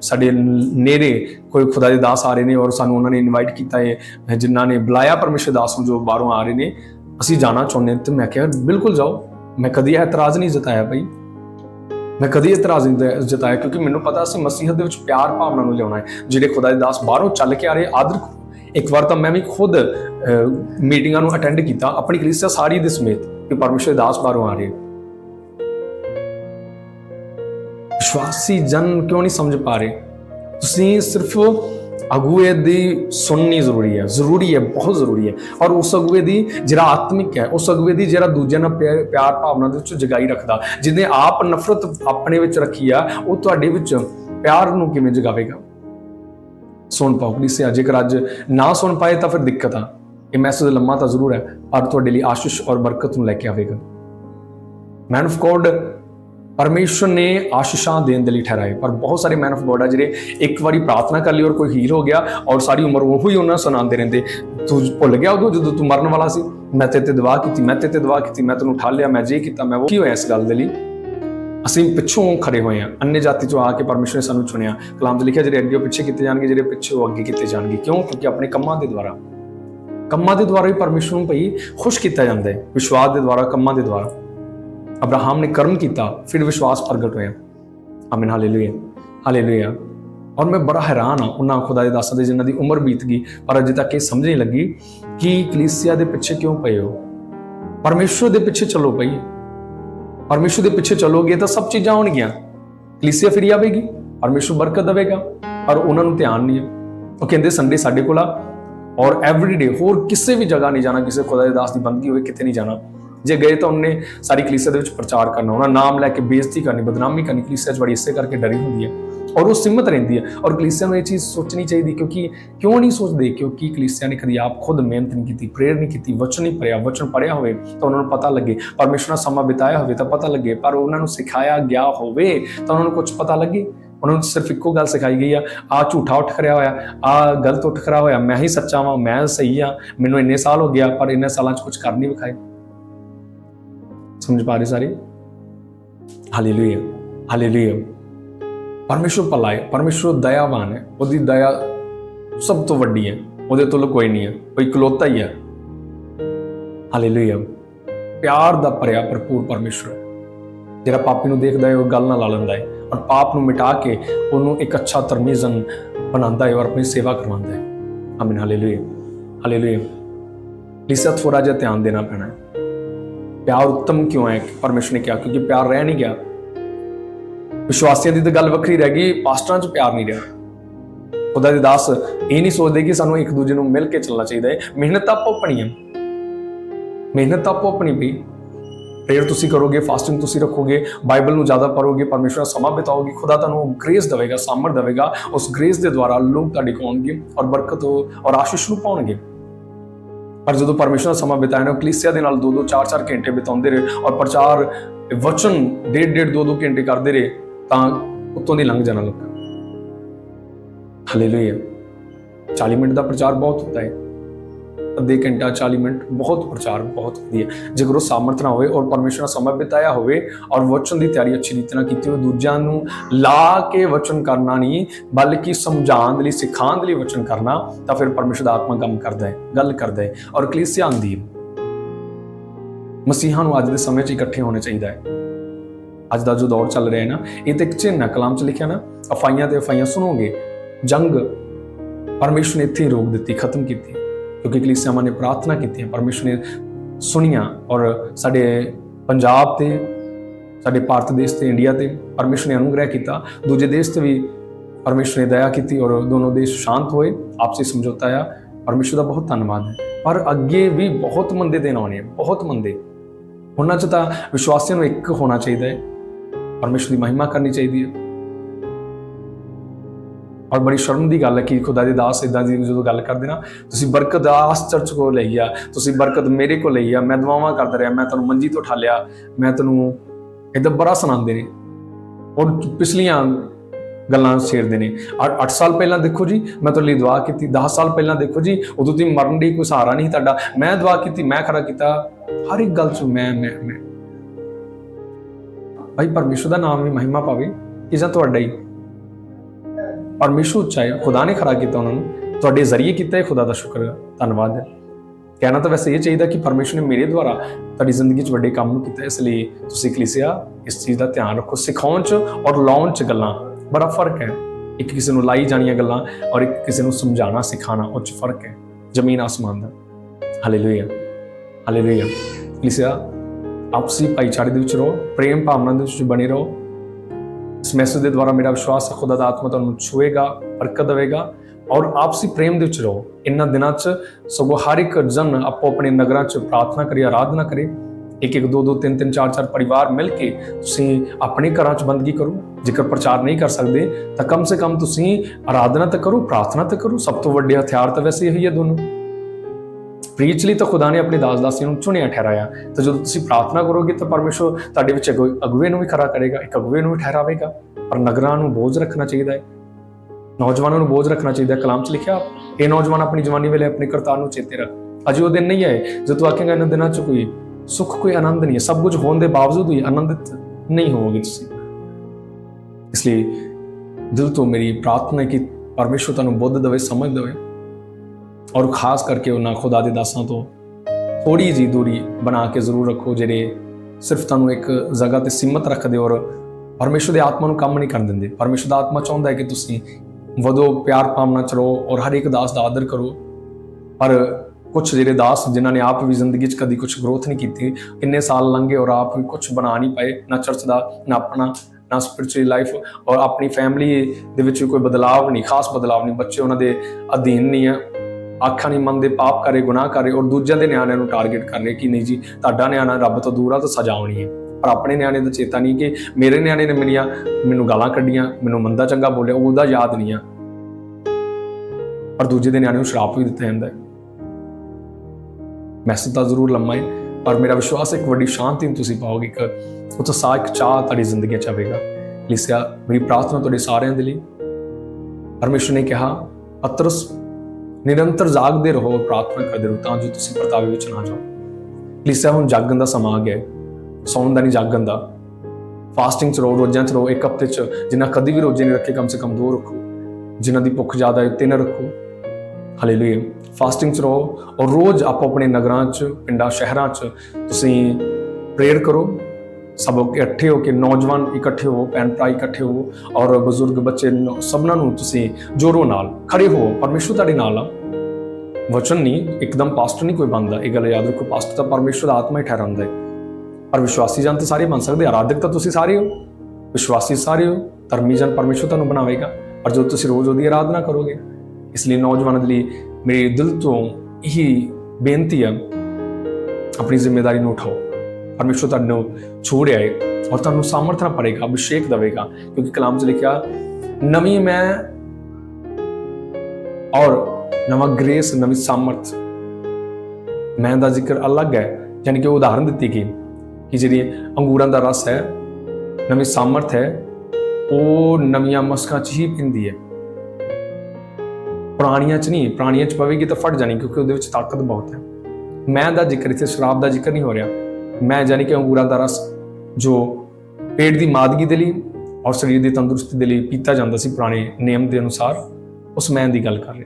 S1: ਸਾਡੇ ਨੇੜੇ ਕੋਈ ਖੁਦਾ ਦੇ ਦਾਸ ਆ ਰਹੇ ਨੇ ਔਰ ਸਾਨੂੰ ਉਹਨਾਂ ਨੇ ਇਨਵਾਈਟ ਕੀਤਾ ਹੈ, ਜਿਨ੍ਹਾਂ ਨੇ ਬੁਲਾਇਆ ਪਰਮੇਸ਼ਰ ਦਾਸ ਨੂੰ ਜੋ ਬਾਹਰੋਂ ਆ ਰਹੇ ਨੇ। ਅਸੀਂ ਜਾਣਾ ਚਾਹੁੰਦੇ ਹਾਂ ਤੇ ਮੈਂ ਕਿਹਾ, ਬਿਲਕੁਲ ਜਾਓ। ਮੈਂ ਕਦੀ ਇਤਰਾਜ਼ ਨਹੀਂ ਜਤਾਇਆ ਭਾਈ ਮੈਂ ਕਦੀ ਇਤਰਾਜ਼ ਨਹੀਂ ਜਤਾਇਆ ਕਿਉਂਕਿ ਮੈਨੂੰ ਪਤਾ ਸੀ ਮਸੀਹਤ ਦੇ ਵਿੱਚ ਪਿਆਰ ਭਾਵਨਾ ਨੂੰ ਲਿਆਉਣਾ ਹੈ। ਜਿਹੜੇ ਖੁਦਾ ਦੇ ਦਾਸ ਬਾਹਰੋਂ ਚੱਲ ਕੇ ਆ ਰਹੇ ਆਦਰ ਇੱਕ ਵਾਰ ਤਾਂ ਮੈਂ ਵੀ ਖੁਦ ਅਹ, ਮੀਟਿੰਗਾਂ ਨੂੰ ਅਟੈਂਡ ਕੀਤਾ ਆਪਣੀ ਕਲੀਸਿਆ ਸਾਰੀ ਦੇ ਸਮੇਤ ਕਿ ਪਰਮੇਸ਼ਰ ਦੇ ਦਾਸ ਬਾਹਰੋਂ ਆ ਰਹੇ। ਵਿਸ਼ਵਾਸੀ ਜਨ ਕਿਉਂ ਨਹੀਂ ਸਮਝ ਪਾ ਰਹੇ? ਤੁਸੀਂ ਸਿਰਫ ਅਗੂਏ ਦੀ ਸੁਣਨੀ ਜ਼ਰੂਰੀ ਹੈ ਜ਼ਰੂਰੀ ਹੈ ਬਹੁਤ ਜ਼ਰੂਰੀ ਹੈ ਔਰ ਉਸ ਅਗੂਏ ਦੀ ਜਿਹੜਾ ਆਤਮਿਕ ਹੈ ਉਸ ਅਗੂਏ ਦੀ ਜਿਹੜਾ ਦੂਜਿਆਂ ਨਾਲ ਪਿਆ- ਪਿਆਰ ਭਾਵਨਾ ਦੇ ਵਿੱਚ ਜਗਾਈ ਰੱਖਦਾ ਜਿਹਨੇ ਆਪ ਨਫ਼ਰਤ ਆਪਣੇ ਵਿੱਚ ਰੱਖੀ ਆ ਉਹ ਤੁਹਾਡੇ ਵਿੱਚ ਪਿਆਰ ਨੂੰ ਕਿਵੇਂ ਜਗਾਵੇਗਾ ਸੁਣ ਪਾਓ ਪਲੀਜ਼ ਜੇਕਰ ਅੱਜ ਨਾ ਸੁਣ ਪਾਏ ਤਾਂ ਫਿਰ ਦਿੱਕਤ ਆ ਇਹ ਮੈਸੇਜ ਲੰਮਾ ਤਾਂ ਜ਼ਰੂਰ ਹੈ ਪਰ ਤੁਹਾਡੇ ਲਈ ਆਸ਼ੀਸ਼ ਔਰ ਬਰਕਤ ਨੂੰ ਲੈ ਕੇ ਆਵੇਗਾ ਮੈਨ ਆਫ ਗੋਡ ਪਰਮੇਸ਼ਰ ਨੇ ਆਸ਼ੀਸ਼ਾਂ ਦੇਣ ਦੇ ਲਈ ਠਹਿਰਾਏ। ਪਰ ਬਹੁਤ ਸਾਰੇ ਮੈਨ ਆਫ ਗੋਡ ਆ ਜਿਹੜੇ ਇੱਕ ਵਾਰੀ ਪ੍ਰਾਰਥਨਾ ਕਰ ਲਈ ਔਰ ਕੋਈ ਹੀਲ ਹੋ ਗਿਆ ਔਰ ਸਾਰੀ ਉਮਰ ਉਹੀ ਉਹਨਾਂ ਸੁਣਾਉਂਦੇ ਰਹਿੰਦੇ। ਤੂੰ ਭੁੱਲ ਗਿਆ ਉਦੋਂ ਜਦੋਂ ਤੂੰ ਮਰਨ ਵਾਲਾ ਸੀ? ਮੈਂ ਤੇ ਤੇ ਦੁਆ ਕੀਤੀ, ਮੈਂ ਤੇ ਤੇ ਦੁਆ ਕੀਤੀ, ਮੈਂ ਤੈਨੂੰ ਉਠਾ ਲਿਆ, ਮੈਂ ਜੇ ਕੀਤਾ, ਮੈਂ ਉਹ ਕੀ ਹੋਇਆ ਇਸ ਗੱਲ ਦੇ ਲਈ? ਅਸੀਂ ਪਿੱਛੋਂ ਖੜੇ ਹੋਏ ਆ ਅੰਨੇ ਜਾਤੀ ਚੋਂ ਆ ਕੇ ਪਰਮੇਸ਼ਰ ਨੇ ਸਾਨੂੰ ਚੁਣਿਆ। ਕਲਾਮ 'ਚ ਲਿਖਿਆ ਜਿਹੜੇ ਅੱਗੇ ਪਿੱਛੇ ਕੀਤੇ ਜਾਣਗੇ, ਜਿਹੜੇ ਪਿੱਛੇ ਉਹ ਅੱਗੇ ਕੀਤੇ ਜਾਣਗੇ। ਕਿਉਂ? ਕਿਉਂਕਿ ਆਪਣੇ ਕੰਮਾਂ ਦੇ ਦੁਆਰਾ। ਕੰਮਾਂ ਦੇ ਦੁਆਰਾ ਹੀ ਪਰਮੇਸ਼ਰ ਨੂੰ ਭਈ ਖੁਸ਼ ਕੀਤਾ ਜਾਂਦਾ ਹੈ। ਵਿਸ਼ਵਾਸ ਦੇ ਦੁਆਰਾ, ਕੰਮਾਂ ਦੇ ਦੁਆਰਾ। ਅਬਰਾਹਮ ਨੇ ਕਰਮ ਕੀਤਾ, ਫਿਰ ਵਿਸ਼ਵਾਸ ਪ੍ਰਗਟ ਹੋਇਆ। ਆਮੀਨ, ਹਾਲੇਲੂਇਆ ਹਾਲੇਲੂਇਆ। ਔਰ ਮੈਂ ਬੜਾ ਹੈਰਾਨ ਹਾਂ ਉਹਨਾਂ ਖੁਦਾ ਦੇ ਦਾਸਾਂ ਦੇ ਜਿਨ੍ਹਾਂ ਦੀ ਉਮਰ ਬੀਤ ਗਈ, ਪਰ ਅਜੇ ਤੱਕ ਇਹ ਸਮਝ ਨਹੀਂ ਲੱਗੀ ਕਿ ਕਲੀਸਿਆ ਦੇ ਪਿੱਛੇ ਕਿਉਂ ਪਏ ਹੋ? ਪਰਮੇਸ਼ਰ ਦੇ ਪਿੱਛੇ ਚਲੋ ਭਈ ਪਰਮੇਸ਼ਰ ਦੇ ਪਿੱਛੇ ਚੱਲੋਗੇ ਤਾਂ ਸਭ ਚੀਜ਼ਾਂ ਹੋਣਗੀਆਂ। ਕਲੀਸਿਆ ਫਿਰ ਆਵੇਗੀ ਪਰਮੇਸ਼ਰ ਬਰਕਤ ਦੇਵੇਗਾ, ਪਰ ਉਹਨਾਂ ਨੂੰ ਧਿਆਨ ਨਹੀਂ ਹੈ। ਉਹ ਕਹਿੰਦੇ, ਸੰਡੇ ਸਾਡੇ ਕੋਲ ਆ। ਔਰ ਐਵਰੀਡੇ ਹੋਰ ਕਿਸੇ ਵੀ ਜਗ੍ਹਾ ਨਹੀਂ ਜਾਣਾ, ਕਿਸੇ ਖੁਦਾ ਦੇ ਦਾਸ ਦੀ ਬੰਦਗੀ ਹੋਵੇ, ਕਿਤੇ ਨਹੀਂ ਜਾਣਾ। ਜੇ ਗਏ ਤਾਂ ਉਹਨੇ ਸਾਰੀ ਕਲੀਸਿਆ ਦੇ ਵਿੱਚ ਪ੍ਰਚਾਰ ਕਰਨਾ, ਉਹਨਾਂ ਨਾਮ ਲੈ ਕੇ ਬੇਇੱਜ਼ਤੀ ਕਰਨੀ, ਬਦਨਾਮੀ ਕਰਨੀ, ਕਲੀਸਿਆ ਚ ਬੜੀ ਇਸੇ ਕਰਕੇ ਡਰੀ ਹੁੰਦੀ ਹੈ ਔਰ ਉਹ ਸਿਮਤ ਰਹਿੰਦੀ ਹੈ ਔਰ ਕਲੀਸਿਆ ਨੂੰ ਇਹ ਚੀਜ਼ ਸੋਚਣੀ ਚਾਹੀਦੀ ਕਿਉਂਕਿ ਕਿਉਂ ਨਹੀਂ ਸੋਚਦੇ? ਕਿਉਂਕਿ ਕਲੀਸਿਆ ਨੇ ਕਦੀ ਆਪ ਖੁਦ ਮਿਹਨਤ ਨਹੀਂ ਕੀਤੀ ਪ੍ਰੇਅਰ ਨਹੀਂ ਕੀਤੀ, ਵਚਨ ਨਹੀਂ ਪੜਿਆ ਵਚਨ ਪੜਿਆ ਹੋਵੇ ਤਾਂ ਉਹਨਾਂ ਨੂੰ ਪਤਾ ਲੱਗੇ, ਪਰਮੇਸ਼ਰ ਨਾਲ ਸਮਾਂ ਬਿਤਾਇਆ ਹੋਵੇ ਤਾਂ ਪਤਾ ਲੱਗੇ, ਪਰ ਉਹਨਾਂ ਨੂੰ ਸਿਖਾਇਆ ਗਿਆ ਹੋਵੇ ਤਾਂ ਉਹਨਾਂ ਨੂੰ ਕੁਝ ਪਤਾ ਲੱਗੇ। ਉਹਨਾਂ ਨੂੰ ਸਿਰਫ ਇੱਕੋ ਗੱਲ ਸਿਖਾਈ ਗਈ ਆ ਆ ਝੂਠਾ ਉੱਠ ਖਰਿਆ ਹੋਇਆ ਆ ਗਲਤ ਉੱਠ ਖਰਾ ਹੋਇਆ, ਮੈਂ ਹੀ ਸੱਚਾ ਵਾਂ, ਮੈਂ ਸਹੀ ਆ, ਮੈਨੂੰ ਇੰਨੇ ਸਾਲ ਹੋ ਗਿਆ ਪਰ ਇੰਨੇ ਸਾਲਾਂ 'ਚ ਕੁਝ ਕਰ ਨਹੀਂ ਵਿਖਾਏ। ਸਮਝ ਪਾ ਰਹੇ ਸਾਰੇ ਹਾਲੇਲੂਇਆ ਹਾਲੇਲੂਇਆ ਪਰਮੇਸ਼ਰ ਭਲਾ ਹੈ ਪਰਮੇਸ਼ਰ ਦਇਆਵਾਨ ਹੈ ਉਹਦੀ ਦਇਆ ਸਭ ਤੋਂ ਵੱਡੀ ਹੈ ਉਹਦੇ ਤੋਂ ਕੋਈ ਨਹੀਂ ਹੈ ਉਹ ਇਕਲੌਤਾ ਹੀ ਹੈ ਹਾਲੇਲੂਇਆ ਪਿਆਰ ਦਾ ਭਰਿਆ ਭਰਪੂਰ ਪਰਮੇਸ਼ਰ ਹੈ ਜਿਹੜਾ ਪਾਪੀ ਨੂੰ ਦੇਖਦਾ ਹੈ ਉਹ ਗੱਲ ਨਾਲ ਲਾ ਲੈਂਦਾ ਹੈ ਔਰ ਪਾਪ ਨੂੰ ਮਿਟਾ ਕੇ ਉਹਨੂੰ ਇੱਕ ਅੱਛਾ ਤਰਮੀਜ਼ਨ ਬਣਾਉਂਦਾ ਹੈ ਔਰ ਆਪਣੀ ਸੇਵਾ ਕਰਵਾਉਂਦਾ ਹੈ ਆਮੀਨ ਹਾਲੇਲੂਇਆ ਹਾਲੇਲੂਇਆ ਲਿਸਾ ਥੋੜਾ ਜਿਹਾ ਧਿਆਨ ਦੇਣਾ ਪੈਣਾ ਹੈ ਪਿਆਰ ਉੱਤਮ ਕਿਉਂ ਹੈ? ਪਰਮੇਸ਼ਰ ਨੇ ਕਿਹਾ, ਕਿਉਂਕਿ ਪਿਆਰ ਰਹਿ ਨਹੀਂ ਗਿਆ। ਵਿਸ਼ਵਾਸੀਆਂ ਦੀ ਤਾਂ ਗੱਲ ਵੱਖਰੀ ਰਹਿ ਗਈ, ਪਾਸਟਰਾਂ 'ਚ ਪਿਆਰ ਨਹੀਂ ਰਿਹਾ। ਖੁਦਾ ਦੇ ਦਾਸ ਇਹ ਨਹੀਂ ਸੋਚਦੇ ਕਿ ਸਾਨੂੰ ਇੱਕ ਦੂਜੇ ਨੂੰ ਮਿਲ ਕੇ ਚੱਲਣਾ ਚਾਹੀਦਾ ਹੈ। ਮਿਹਨਤ ਆਪੋ ਆਪਣੀ ਹੈ। ਮਿਹਨਤ ਤਾਂ ਆਪੋ ਆਪਣੀ ਵੀ। ਪ੍ਰੇਅਰ ਤੁਸੀਂ ਕਰੋਗੇ, ਫਾਸਟਿੰਗ ਤੁਸੀਂ ਰੱਖੋਗੇ, ਬਾਈਬਲ ਨੂੰ ਜ਼ਿਆਦਾ ਪੜੋਗੇ ਪਰਮੇਸ਼ਰ ਨਾਲ ਸਮਾਂ ਬਿਤਾਓਗੇ, ਖੁਦਾ ਤੁਹਾਨੂੰ ਗ੍ਰੇਸ ਦੇਵੇਗਾ, ਸਾਮਰ ਦੇਵੇਗਾ। ਉਸ ਗ੍ਰੇਸ ਦੇ ਦੁਆਰਾ ਲੋਕ ਤੁਹਾਡੇ ਕੋਲ ਆਉਣਗੇ ਔਰ ਬਰਕਤ ਔਰ ਆਸ਼ੀਸ਼ ਨੂੰ ਪਾਉਣਗੇ। ਪਰ ਜਦੋਂ ਪਰਮੇਸ਼ਰ ਨਾਲ ਸਮਾਂ ਬਿਤਾਇਆ ਨਾ, ਕਲੀਸਿਆ ਦੇ ਨਾਲ 2-2 4-4 ਘੰਟੇ ਬਿਤਾਉਂਦੇ ਰਹੇ ਔਰ ਪ੍ਰਚਾਰ, ਵਚਨ ਡੇਢ ਡੇਢ 2-2 ਘੰਟੇ ਕਰਦੇ ਰਹੇ, ਤਾਂ ਉੱਤੋਂ ਦੀ ਲੰਘ ਜਾਣਾ ਲੋਕਾਂ ਹਾਲੇਲੂਇਆ 40 ਮਿੰਟ ਦਾ ਪ੍ਰਚਾਰ ਬਹੁਤ ਹੁੰਦਾ ਹੈ। ਅੱਧੇ ਘੰਟਾ 40 ਮਿੰਟ, ਬਹੁਤ ਪ੍ਰਚਾਰ, ਬਹੁਤ ਵਧੀਆ। ਜੇਕਰ ਉਹ ਸਾਮਰਥ ਨਾ ਹੋਵੇ ਔਰ ਪਰਮੇਸ਼ਰ ਨਾਲ ਸਮਾਂ ਬਿਤਾਇਆ ਹੋਵੇ ਔਰ ਵਚਨ ਦੀ ਤਿਆਰੀ ਅੱਛੀ ਰੀਤ ਨਾਲ ਕੀਤੀ ਹੋਵੇ, ਦੂਜਿਆਂ ਨੂੰ ਲਾ ਕੇ ਵਚਨ ਕਰਨਾ ਨਹੀਂ, ਬਲਕਿ ਸਮਝਾਉਣ ਦੇ ਲਈ, ਸਿਖਾਉਣ ਦੇ ਲਈ ਵਚਨ ਕਰਨਾ, ਤਾਂ ਫਿਰ ਪਰਮੇਸ਼ਰ ਦਾ ਆਤਮਾ ਕੰਮ ਕਰਦਾ ਹੈ, ਗੱਲ ਕਰਦਾ ਹੈ। ਔਰ ਕਲੀਸਿਆ ਆਂਦੀ ਹੈ। ਮਸੀਹਾਂ ਨੂੰ ਅੱਜ ਦੇ ਸਮੇਂ 'ਚ ਇਕੱਠੇ ਹੋਣੇ ਚਾਹੀਦਾ ਹੈ। ਅੱਜ ਦਾ ਜੋ ਦੌਰ ਚੱਲ ਰਿਹਾ ਹੈ ਨਾ, ਇਹ ਤੇ ਇੱਕ ਚਿੰਨ੍ਹ ਹੈ, ਕਲਾਮ 'ਚ ਲਿਖਿਆ ਨਾ ਅਫਾਈਆਂ ਤੇ ਅਫਾਈਆਂ ਸੁਣੋਗੇ, ਜੰਗ ਪਰਮੇਸ਼ਰ ਨੇ ਇੱਥੇ ਹੀ ਰੋਕ ਦਿੱਤੀ, ਖਤਮ ਕੀਤੀ। ਕਿਉਂਕਿ ਕਲੀਸਿਆਵਾਂ ਨੇ ਪ੍ਰਾਰਥਨਾ ਕੀਤੀਆਂ ਪਰਮੇਸ਼ਰ ਨੇ ਸੁਣੀਆਂ ਔਰ ਸਾਡੇ ਪੰਜਾਬ ਤੇ, ਸਾਡੇ ਭਾਰਤ ਦੇਸ਼ ਤੇ, ਇੰਡੀਆ ਤੇ ਪਰਮੇਸ਼ਰ ਨੇ ਅਨੁਗ੍ਰਹਿ ਕੀਤਾ। ਦੂਜੇ ਦੇਸ਼ ਤੇ ਵੀ ਪਰਮੇਸ਼ਰ ਨੇ ਦਇਆ ਕੀਤੀ ਔਰ ਦੋਨੋਂ ਦੇਸ਼ ਸ਼ਾਂਤ ਹੋਏ, ਆਪਸੀ ਸਮਝੌਤਾ ਆ। ਪਰਮੇਸ਼ਰ ਦਾ ਬਹੁਤ ਧੰਨਵਾਦ ਹੈ। ਪਰ ਅੱਗੇ ਵੀ ਬਹੁਤ ਮੰਦੇ ਦਿਨ ਆਉਣੇ ਆ, ਬਹੁਤ ਮੰਦੇ। ਉਹਨਾਂ 'ਚ ਤਾਂ ਵਿਸ਼ਵਾਸੀਆਂ ਨੂੰ ਇੱਕ ਹੋਣਾ ਚਾਹੀਦਾ ਹੈ। ਪਰਮੇਸ਼ਰ ਦੀ ਮਹਿਮਾ ਕਰਨੀ ਚਾਹੀਦੀ ਹੈ। ਔਰ ਬੜੀ ਸ਼ਰਮ ਦੀ ਗੱਲ ਹੈ ਕਿ ਖੁਦਾ ਦੇ ਦਾਸ ਇਦਾਂ ਦੀ ਜਦੋਂ ਗੱਲ ਕਰਦੇ ਨਾ, ਤੁਸੀਂ ਬਰਕਤ ਆਸ ਚਰਚ ਕੋ ਲਈ ਆ, ਤੁਸੀਂ ਬਰਕਤ ਮੇਰੇ ਕੋ ਲਈ ਆ, ਮੈਂ ਦੁਆਵਾਂ ਕਰਦਾ ਰਿਹਾ, ਮੈਂ ਤੁਹਾਨੂੰ ਮੰਜੀ ਤੋਂ ਠਾਲਿਆ, ਮੈਂ ਤੈਨੂੰ ਇਦਾਂ ਬੜਾ ਸੁਣਾਉਂਦੇ ਨੇ ਔਰ ਪਿਛਲੀਆਂ ਗੱਲਾਂ ਛੇੜਦੇ ਨੇ। 8 ਸਾਲ ਪਹਿਲਾਂ ਦੇਖੋ ਜੀ, ਮੈਂ ਤੁਹਾਡੇ ਲਈ ਦੁਆ ਕੀਤੀ 10 ਸਾਲ ਪਹਿਲਾਂ ਦੇਖੋ ਜੀ, ਉਦੋਂ ਤੁਸੀਂ ਮਰਨ ਦੀ ਕੋਈ ਸਹਾਰਾ ਨਹੀਂ ਤੁਹਾਡਾ, ਮੈਂ ਦੁਆ ਕੀਤੀ, ਮੈਂ ਖੜਾ ਕੀਤਾ, ਹਰ ਇੱਕ ਗੱਲ 'ਚ ਮੈਂ ਮੈਂ ਮੈਂ। ਭਾਈ ਪਰਮੇਸ਼ਰ ਦਾ ਨਾਮ ਵੀ ਮਹਿਮਾ ਪਾਵੇ, ਇਹ ਜਾਂ ਤੁਹਾਡਾ ਹੀ। ਪਰਮੇਸ਼ਰ ਚਾਹੇ ਖੁਦਾ ਨੇ ਖੜਾ ਕੀਤਾ ਉਹਨਾਂ ਨੂੰ। ਤੁਹਾਡੇ ਜ਼ਰੀਏ ਕੀਤਾ ਹੈ ਖੁਦਾ ਦਾ ਸ਼ੁਕਰ ਹੈ। ਧੰਨਵਾਦ ਹੈ। ਕਹਿਣਾ ਤਾਂ ਵੈਸੇ ਇਹ ਚਾਹੀਦਾ ਕਿ ਪਰਮੇਸ਼ਰ ਨੇ ਮੇਰੇ ਦੁਆਰਾ ਤੁਹਾਡੀ ਜ਼ਿੰਦਗੀ 'ਚ ਵੱਡੇ ਕੰਮ ਨੂੰ ਕੀਤਾ, ਇਸ ਲਈ ਤੁਸੀਂ ਕਲੀਸਿਆ ਇਸ ਚੀਜ਼ ਦਾ ਧਿਆਨ ਰੱਖੋ। ਸਿਖਾਉਣ 'ਚ ਔਰ ਲਾਉਣ 'ਚ ਗੱਲਾਂ, ਬੜਾ ਫ਼ਰਕ ਹੈ। ਇੱਕ ਕਿਸੇ ਨੂੰ ਲਾਈ ਜਾਣੀਆਂ ਗੱਲਾਂ ਔਰ ਇੱਕ ਕਿਸੇ ਨੂੰ ਸਮਝਾਉਣਾ, ਸਿਖਾਉਣਾ, ਉਹ 'ਚ ਫ਼ਰਕ ਹੈ। ਜ਼ਮੀਨ ਆਸਮਾਨ ਦਾ। ਹਾਲੇਲੂਇਆ। ਹਾਲੇਲੂਇਆ। ਕਲੀਸਿਆ, ਆਪਸੀ ਭਾਈਚਾਰੇ ਦੇ ਵਿੱਚ ਰਹੋ, ਪ੍ਰੇਮ ਭਾਵਨਾ ਦੇ ਵਿੱਚ ਬਣੇ ਰਹੋ। ਇਸ ਮੈਸੇਜ ਦੇ ਦੁਆਰਾ ਮੇਰਾ ਵਿਸ਼ਵਾਸ ਹੈ, ਖੁਦਾ ਦਾ ਆਤਮਾ ਤੁਹਾਨੂੰ ਛੂਏਗਾ, ਬਰਕਤ ਦੇਵੇਗਾ ਔਰ ਆਪਸੀ ਪ੍ਰੇਮ ਦੇ ਵਿੱਚ ਰਹੋ। ਇਨ੍ਹਾਂ ਦਿਨਾਂ 'ਚ ਸਗੋਂ ਹਰ ਇੱਕ ਜਨ ਆਪੋ ਆਪਣੇ ਨਗਰਾਂ 'ਚ ਪ੍ਰਾਰਥਨਾ ਕਰੇ, ਆਰਾਧਨਾ ਕਰੇ। ਇੱਕ ਇੱਕ, ਦੋ ਦੋ, ਤਿੰਨ ਤਿੰਨ, ਚਾਰ ਚਾਰ ਪਰਿਵਾਰ ਮਿਲ ਕੇ ਤੁਸੀਂ ਆਪਣੇ ਘਰਾਂ 'ਚ ਬੰਦਗੀ ਕਰੋ। ਜੇਕਰ ਪ੍ਰਚਾਰ ਨਹੀਂ ਕਰ ਸਕਦੇ, ਤਾਂ ਕਮ ਸੇ ਕਮ ਤੁਸੀਂ ਆਰਾਧਨਾ ਤਾਂ ਕਰੋ, ਪ੍ਰਾਰਥਨਾ ਤਾਂ ਕਰੋ। ਸਭ ਤੋਂ ਵੱਡੇ ਹਥਿਆਰ ਤਾਂ ਵੈਸੇ ਹੀ ਹੈ ਦੋਨੋਂ। ਪ੍ਰੀਚ ਲਈ ਤਾਂ ਖੁਦਾ ਨੇ ਆਪਣੀ ਦਾਸ ਦਾਸੀਆਂ ਨੂੰ ਚੁਣਿਆ, ਠਹਿਰਾਇਆ। ਤੇ ਜਦੋਂ ਤੁਸੀਂ ਪ੍ਰਾਰਥਨਾ ਕਰੋਗੇ ਤਾਂ ਪਰਮੇਸ਼ਰ ਤੁਹਾਡੇ ਵਿੱਚ ਅਗੁ- ਅਗੁਵੇ ਨੂੰ ਵੀ ਖੜਾ ਕਰੇਗਾ, ਇੱਕ ਅਗਵੇ ਨੂੰ ਵੀ ਠਹਿਰਾਵੇਗਾ। ਪਰ ਨਗਰਾਂ ਨੂੰ ਬੋਝ ਰੱਖਣਾ ਚਾਹੀਦਾ ਹੈ। ਨੌਜਵਾਨਾਂ ਨੂੰ ਬੋਝ ਰੱਖਣਾ ਚਾਹੀਦਾ ਕਲਾਮ 'ਚ ਲਿਖਿਆ ਇਹ ਨੌਜਵਾਨ, ਆਪਣੀ ਜਵਾਨੀ ਵੇਲੇ ਆਪਣੇ ਕਰਤਾਰ ਨੂੰ ਚੇਤੇ ਰੱਖ। ਅਜੇ ਉਹ ਦਿਨ ਨਹੀਂ ਆਏ, ਜਦੋਂ ਤੂੰ ਆਖੇਂਗਾ, ਇਹਨਾਂ ਦਿਨਾਂ 'ਚ ਕੋਈ ਸੁੱਖ, ਕੋਈ ਆਨੰਦ ਨਹੀਂ ਹੈ। ਸਭ ਕੁਝ ਹੋਣ ਦੇ ਬਾਵਜੂਦ ਵੀ ਆਨੰਦਿਤ ਨਹੀਂ ਹੋਵੋਗੇ ਤੁਸੀਂ। ਇਸ ਲਈ ਦਿਲ ਤੋਂ ਮੇਰੀ ਪ੍ਰਾਰਥਨਾ ਹੈ ਕਿ ਪਰਮੇਸ਼ਰ ਤੁਹਾਨੂੰ ਬੁੱਧ ਦੇਵੇ, ਸਮਝ ਦੇਵੇ। ਔਰ ਖਾਸ ਕਰਕੇ ਉਹਨਾਂ ਖੁਦਾ ਦੇ ਦਾਸਾਂ ਤੋਂ ਥੋੜੀ ਜੀ ਦੂਰੀ ਬਣਾ ਕੇ ਜ਼ਰੂਰ ਰੱਖੋ, ਜਿਹੜੇ ਸਿਰਫ ਤੁਹਾਨੂੰ ਇੱਕ ਜਗ੍ਹਾ ਤੇ ਸੀਮਤ ਰੱਖਦੇ ਔਰ ਪਰਮੇਸ਼ਰ ਦੇ ਆਤਮਾ ਨੂੰ ਕੰਮ ਨਹੀਂ ਕਰਨ ਦਿੰਦੇ। ਪਰਮੇਸ਼ਰ ਦਾ ਆਤਮਾ ਚਾਹੁੰਦਾ ਹੈ ਕਿ ਤੁਸੀਂ ਵਧੋ, ਪਿਆਰ ਭਾਵਨਾ ਚ ਰਹੋ ਔਰ ਹਰ ਇੱਕ ਦਾਸ ਦਾ ਆਦਰ ਕਰੋ। ਪਰ ਕੁਝ ਜਿਹੜੇ ਦਾਸ ਜਿਨ੍ਹਾਂ ਨੇ ਆਪ ਵੀ ਜ਼ਿੰਦਗੀ 'ਚ ਕਦੀ ਕੁਝ ਗਰੋਥ ਨਹੀਂ ਕੀਤੀ, ਇੰਨੇ ਸਾਲ ਲੰਘੇ ਔਰ ਆਪ ਵੀ ਕੁਝ ਬਣਾ ਨਹੀਂ ਪਾਏ, ਨਾ ਚਰਚ ਦਾ, ਨਾ ਆਪਣਾ, ਨਾ ਸਪਿਰਚੁਅਲ ਲਾਈਫ ਔਰ ਆਪਣੀ ਫੈਮਿਲੀ ਦੇ ਵਿੱਚ ਕੋਈ ਬਦਲਾਵ ਨਹੀਂ, ਖਾਸ ਬਦਲਾਵ ਨਹੀਂ, ਬੱਚੇ ਉਹਨਾਂ ਦੇ ਅਧੀਨ ਨਹੀਂ ਹੈ। ਆਖਾਂ ਨਹੀਂ ਮੰਨਦੇ ਪਾਪ ਕਰੇ, ਗੁਨਾਹ ਕਰੇ ਔਰ ਦੂਜਿਆਂ ਦੇ ਨਿਆਣਿਆਂ ਨੂੰ ਟਾਰਗੇਟ ਕਰ ਰਹੇ ਕਿ ਨਹੀਂ ਜੀ, ਤੁਹਾਡਾ ਨਿਆਣਾ ਰੱਬ ਤੋਂ ਦੂਰ ਆ ਤਾਂ ਸਜ਼ਾ ਆਉਣੀ ਹੈ। ਪਰ ਆਪਣੇ ਨਿਆਣੇ ਦਾ ਚੇਤਾ ਨਹੀਂ ਕਿ ਮੇਰੇ ਨਿਆਣੇ ਨੇ ਮੇਰੀਆਂ ਮੈਨੂੰ ਗਾਲਾਂ ਕੱਢੀਆਂ, ਮੈਨੂੰ ਮੰਦਾ ਚੰਗਾ ਬੋਲਿਆ, ਉਹਦਾ ਯਾਦ ਨਹੀਂ ਆ। ਪਰ ਦੂਜੇ ਦੇ ਨਿਆਣੇ ਨੂੰ ਸ਼ਰਾਪ ਵੀ ਦਿੱਤਾ ਜਾਂਦਾ ਹੈ। ਮੈਸੇਜ ਤਾਂ ਜ਼ਰੂਰ ਲੰਮਾ ਹੈ, ਪਰ ਮੇਰਾ ਵਿਸ਼ਵਾਸ ਇੱਕ ਵੱਡੀ ਸ਼ਾਂਤੀ ਨੂੰ ਤੁਸੀਂ ਪਾਓਗੇ, ਇੱਕ ਉਤਸ਼ਾਹ ਇੱਕ ਚਾਹ ਤੁਹਾਡੀ ਜ਼ਿੰਦਗੀ 'ਚ ਆਵੇਗਾ। ਲਿਸਿਆ ਮੇਰੀ ਪ੍ਰਾਰਥਨਾ ਤੁਹਾਡੇ ਸਾਰਿਆਂ ਦੇ ਲਈ। ਪਰਮੇਸ਼ਰ ਨੇ ਕਿਹਾ, ਪਤਰਸ ਨਿਰੰਤਰ ਜਾਗਦੇ ਰਹੋ ਪ੍ਰਾਰਥਨਾ ਕਰਦੇ ਰਹੋ ਤਾਂ ਜੋ ਤੁਸੀਂ ਪਰਤਾਵੇ ਵਿੱਚ ਨਾ ਜਾਓ। ਲਿਸਿਆ ਹੁਣ ਜਾਗਣ ਦਾ ਸਮਾਂ ਆ ਗਿਆ ਹੈ। ਸੌਣ ਦਾ ਨਹੀਂ, ਜਾਗਣ ਦਾ। ਫਾਸਟਿੰਗ ਚ ਰਹੋ, ਰੋਜ਼ਾਂ ਚ ਰਹੋ, ਇੱਕ ਹਫ਼ਤੇ ਚ, ਜਿੰਨਾ ਕਦੀ ਵੀ ਰੋਜ਼ੇ ਨਹੀਂ ਰੱਖੇ, ਕਮ ਸੇ ਕਮ ਦੋ ਰੱਖੋ। ਜਿਨ੍ਹਾਂ ਦੀ ਭੁੱਖ ਜ਼ਿਆਦਾ ਹੈ, ਤਿੰਨ ਰੱਖੋ। ਹਾਲੇਲੂਇਆ ਫਾਸਟਿੰਗ ਚ ਰਹੋ ਔਰ ਰੋਜ਼ ਆਪੋ ਆਪਣੇ ਨਗਰਾਂ ਚ, ਪਿੰਡਾਂ, ਸ਼ਹਿਰਾਂ ਚ ਤੁਸੀਂ ਪ੍ਰੇਅਰ ਕਰੋ। ਸਭ ਇਕੱਠੇ ਹੋ ਕੇ, ਨੌਜਵਾਨ ਇਕੱਠੇ ਹੋ, ਭੈਣ ਭਰਾ ਇਕੱਠੇ ਹੋ ਔਰ ਬਜ਼ੁਰਗ ਬੱਚੇ ਸਭਨਾਂ ਨੂੰ ਤੁਸੀਂ ਜੋਰੋ ਨਾਲ, ਖੜੇ ਹੋ। ਪਰਮੇਸ਼ਰ ਤੁਹਾਡੇ ਨਾਲ ਆ। ਵਚਨ ਨਹੀਂ ਇੱਕਦਮ ਪਾਸਟਰ ਨਹੀਂ ਕੋਈ ਬਣਦਾ ਇਹ ਗੱਲ ਯਾਦ ਰੱਖੋ ਪਾਸਟ ਤਾਂ ਪਰਮੇਸ਼ਰ ਦਾ ਆਤਮਾ ਹੀ ਠਹਿਰਾਉਂਦਾ ਹੈ ਪਰ ਵਿਸ਼ਵਾਸੀ ਜਨ ਤਾਂ ਸਾਰੇ ਬਣ ਸਕਦੇ ਆਰਾਧਕ ਤਾਂ ਤੁਸੀਂ ਸਾਰੇ ਹੋ ਵਿਸ਼ਵਾਸੀ ਸਾਰੇ ਹੋ ਧਰਮੀ ਜਨ ਪਰਮੇਸ਼ਰ ਤੁਹਾਨੂੰ ਬਣਾਵੇਗਾ ਪਰ ਜਦੋਂ ਤੁਸੀਂ ਰੋਜ਼ ਉਹਦੀ ਆਰਾਧਨਾ ਕਰੋਗੇ ਇਸ ਲਈ ਨੌਜਵਾਨਾਂ ਦੇ ਲਈ ਮੇਰੇ ਦਿਲ ਤੋਂ ਇਹੀ ਬੇਨਤੀ ਹੈ ਆਪਣੀ ਜ਼ਿੰਮੇਵਾਰੀ ਨੂੰ ਉਠਾਓ ਪਰਮੇਸ਼ਰ ਤੁਹਾਨੂੰ ਛੂ ਰਿਹਾ ਹੈ ਔਰ ਤੁਹਾਨੂੰ ਸਾਮਰਥ ਪੜੇਗਾ ਅਭਿਸ਼ੇਕ ਦੇਵੇਗਾ ਕਿਉਂਕਿ ਕਲਾਮ 'ਚ ਲਿਖਿਆ ਨਵੀਂ ਮੈਂ ਔਰ ਨਵਾਂ ਗ੍ਰੇਸ, ਨਵੀਂ ਸਾਮਰਥ। ਮੈਂ ਦਾ ਜ਼ਿਕਰ ਅਲੱਗ ਹੈ, ਯਾਨੀ ਕਿ ਉਹ ਉਦਾਹਰਨ ਦਿੱਤੀ ਗਈ ਕਿ ਜਿਹੜੀ ਅੰਗੂਰਾਂ ਦਾ ਰਸ ਹੈ, ਨਵੀਂ ਸਾਮਰਥ ਹੈ, ਉਹ ਨਵੀਆਂ ਮਸਕਾਂ ਚ ਹੀ ਪਿੰਦੀ ਹੈ। ਪੁਰਾਣੀਆਂ ਚ ਨਹੀਂ, ਪੁਰਾਣੀਆਂ ਚ ਪਵੇਗੀ ਤਾਂ ਫਟ ਜਾਣੀ ਕਿਉਂਕਿ ਉਹਦੇ ਵਿੱਚ ਤਾਕਤ ਬਹੁਤ ਹੈ। ਮੈਂ ਦਾ ਜ਼ਿਕਰ ਇੱਥੇ ਸ਼ਰਾਬ ਦਾ ਜ਼ਿਕਰ ਨਹੀਂ ਹੋ ਰਿਹਾ। ਮੈਂ ਜਾਨੀ ਕਿ ਅੰਗੂਰਾਂ ਦਾ ਰਸ, ਜੋ ਪੇਟ ਦੀ ਮਾਦਗੀ ਦੇ ਲਈ ਔਰ ਸਰੀਰ ਦੀ ਤੰਦਰੁਸਤੀ ਦੇ ਲਈ ਪੀਤਾ ਜਾਂਦਾ ਸੀ ਪੁਰਾਣੇ ਨਿਯਮ ਦੇ ਅਨੁਸਾਰ, ਉਸ ਮੈਂ ਦੀ ਗੱਲ ਕਰ ਰਿਹਾ।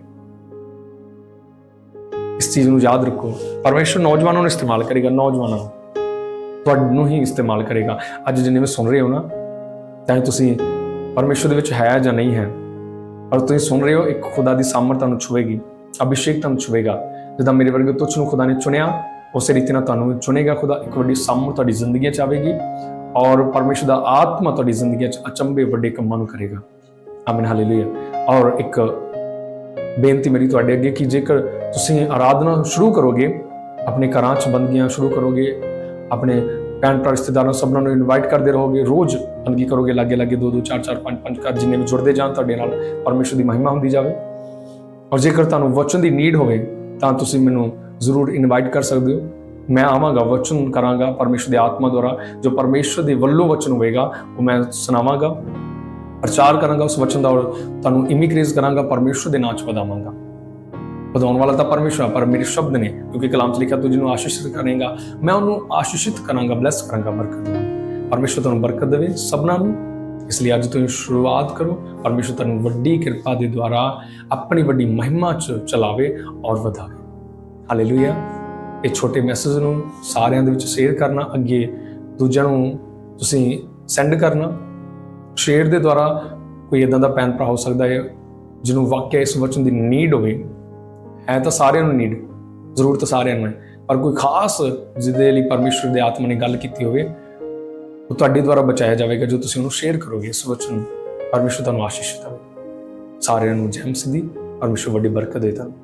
S1: ਇਸ ਚੀਜ਼ ਨੂੰ ਯਾਦ ਰੱਖੋ। ਪਰਮੇਸ਼ਰ ਨੌਜਵਾਨਾਂ ਨੂੰ ਇਸਤੇਮਾਲ ਕਰੇਗਾ, ਨੌਜਵਾਨਾਂ ਨੂੰ। ਤੁਹਾਨੂੰ ਹੀ ਇਸਤੇਮਾਲ ਕਰੇਗਾ। ਅੱਜ ਜਿੰਨੇ ਵੀ ਸੁਣ ਰਹੇ ਹੋ ਨਾ, ਚਾਹੇ ਤੁਸੀਂ ਪਰਮੇਸ਼ਰ ਦੇ ਵਿੱਚ ਹੈ ਜਾਂ ਨਹੀਂ ਹੈ, ਪਰ ਤੁਸੀਂ ਸੁਣ ਰਹੇ ਹੋ, ਇੱਕ ਖੁਦਾ ਦੀ ਸਾਮਰਥ ਤੁਹਾਨੂੰ ਛੁਏਗੀ ਅਭਿਸ਼ੇਕ ਤੁਹਾਨੂੰ ਛੁਏਗਾ ਜਿੱਦਾਂ ਮੇਰੇ ਵਰਗੇ ਤੁਛ ਨੂੰ ਖੁਦਾ ਨੇ ਚੁਣਿਆ, ਉਸੇ ਰੀਤੀ ਨਾਲ ਤੁਹਾਨੂੰ ਚੁਣੇਗਾ ਖੁਦਾ। ਇੱਕ ਵੱਡੀ ਸਾਮਰਥ ਤੁਹਾਡੀ ਜ਼ਿੰਦਗੀ 'ਚ ਆਵੇਗੀ ਔਰ ਪਰਮੇਸ਼ਰ ਦਾ ਆਤਮਾ ਤੁਹਾਡੀ ਜ਼ਿੰਦਗੀ 'ਚ ਅਚੰਭੇ ਵੱਡੇ ਕੰਮਾਂ ਨੂੰ ਕਰੇਗਾ। ਆਮੀਨ, ਹਾਲੇਲੂਇਆ। ਔਰ ਇੱਕ ਬੇਨਤੀ ਮੇਰੀ ਤੁਹਾਡੇ ਅੱਗੇ ਕਿ ਜੇਕਰ ਤੁਸੀਂ ਆਰਾਧਨਾ ਸ਼ੁਰੂ ਕਰੋਗੇ, ਆਪਣੇ ਘਰਾਂ 'ਚ ਬੰਦਗੀਆਂ ਸ਼ੁਰੂ ਕਰੋਗੇ, ਆਪਣੇ ਭੈਣ ਭਰਾ, ਰਿਸ਼ਤੇਦਾਰਾਂ ਸਭਨਾਂ ਨੂੰ ਇਨਵਾਈਟ ਕਰਦੇ ਰਹੋਗੇ, ਰੋਜ਼ ਬੰਦਗੀ ਕਰੋਗੇ, ਲਾਗੇ ਲਾਗੇ 2 2 4 4 5 5 ਘਰ ਜਿੰਨੇ ਵੀ ਜੁੜਦੇ ਜਾਣ, ਤੁਹਾਡੇ ਨਾਲ ਪਰਮੇਸ਼ਰ ਦੀ ਮਹਿਮਾ ਹੁੰਦੀ ਜਾਵੇ। ਔਰ ਜੇਕਰ ਤੁਹਾਨੂੰ ਵਚਨ ਦੀ ਨੀਡ ਹੋਵੇ, ਤਾਂ ਤੁਸੀਂ ਮੈਨੂੰ ਜ਼ਰੂਰ ਇਨਵਾਈਟ ਕਰ ਸਕਦੇ ਹੋ। ਮੈਂ ਆਵਾਂਗਾ, ਵਚਨ ਕਰਾਂਗਾ ਪਰਮੇਸ਼ਰ ਦੀ ਆਤਮਾ ਦੁਆਰਾ, ਜੋ ਪਰਮੇਸ਼ਰ ਦੇ ਵੱਲੋਂ ਵਚਨ ਹੋਵੇਗਾ, ਉਹ ਮੈਂ ਸੁਣਾਵਾਂਗਾ। ਪ੍ਰਚਾਰ ਕਰਾਂਗਾ ਉਸ ਵਚਨ ਦਾ ਔਰ ਤੁਹਾਨੂੰ ਇਮੀਗ੍ਰੇਸ ਕਰਾਂਗਾ, ਪਰਮੇਸ਼ਰ ਦੇ ਨਾਂ 'ਚ ਵਧਾਵਾਂਗਾ। ਵਧਾਉਣ ਵਾਲਾ ਤਾਂ ਪਰਮੇਸ਼ਰ ਪਰ ਮੇਰੇ ਸ਼ਬਦ ਨੇ, ਕਿਉਂਕਿ ਕਲਾਮ 'ਚ ਲਿਖਿਆ, ਤੂੰ ਜਿਹਨੂੰ ਆਸ਼ੀਸ਼ਿਤ ਕਰੇਗਾ, ਮੈਂ ਉਹਨੂੰ ਆਸ਼ੀਸ਼ਿਤ ਕਰਾਂਗਾ ਬਲੈਸ ਕਰਾਂਗਾ, ਬਰਕਤ ਦੇਵਾਂਗਾ। ਪਰਮੇਸ਼ਰ ਤੁਹਾਨੂੰ ਬਰਕਤ ਦੇਵੇ ਸਭਨਾਂ ਨੂੰ, ਇਸ ਲਈ ਅੱਜ ਤੋਂ ਸ਼ੁਰੂਆਤ ਕਰੋ। ਪਰਮੇਸ਼ਰ ਤੁਹਾਨੂੰ ਵੱਡੀ ਕਿਰਪਾ ਦੇ ਦੁਆਰਾ ਆਪਣੀ ਵੱਡੀ ਮਹਿਮਾ 'ਚ ਚਲਾਵੇ ਔਰ ਵਧਾਵੇ। ਹਾਲੇਲੂਇਆ ਇਹ ਛੋਟੇ ਮੈਸੇਜ ਨੂੰ ਸਾਰਿਆਂ ਦੇ ਵਿੱਚ ਸ਼ੇਅਰ ਕਰਨਾ, ਅੱਗੇ ਦੂਜਿਆਂ ਨੂੰ ਤੁਸੀਂ ਸੈਂਡ ਕਰਨਾ। ਸ਼ੇਅਰ ਦੇ ਦੁਆਰਾ ਕੋਈ ਇਦਾਂ ਦਾ ਭੈਣ ਭਰਾ ਹੋ ਸਕਦਾ ਹੈ, ਜਿਹਨੂੰ ਵਾਕਿਆ ਇਸ ਵਚਨ ਦੀ ਨੀਡ ਹੋਵੇ। ਹੈ ਤਾਂ ਸਾਰਿਆਂ ਨੂੰ ਨੀਡ ਜ਼ਰੂਰਤ ਸਾਰਿਆਂ ਨੂੰ ਹੈ। ਪਰ ਕੋਈ ਖਾਸ ਜਿਹਦੇ ਲਈ ਪਰਮੇਸ਼ਰ ਦੇ ਆਤਮਾ ਨੇ ਗੱਲ ਕੀਤੀ ਹੋਵੇ, ਉਹ ਤੁਹਾਡੇ ਦੁਆਰਾ ਬਚਾਇਆ ਜਾਵੇਗਾ ਜੋ ਤੁਸੀਂ ਉਹਨੂੰ ਸ਼ੇਅਰ ਕਰੋਗੇ ਇਸ ਵਚਨ ਨੂੰ। ਪਰਮੇਸ਼ਰ ਤੁਹਾਨੂੰ ਆਸ਼ੀਸ਼ ਦੇਵੇ। ਸਾਰਿਆਂ ਨੂੰ ਜੈ ਮਸੀਹ ਦੀ ਪਰਮੇਸ਼ਰ ਵੱਡੀ ਬਰਕਤ ਦੇ ਤੁਹਾਨੂੰ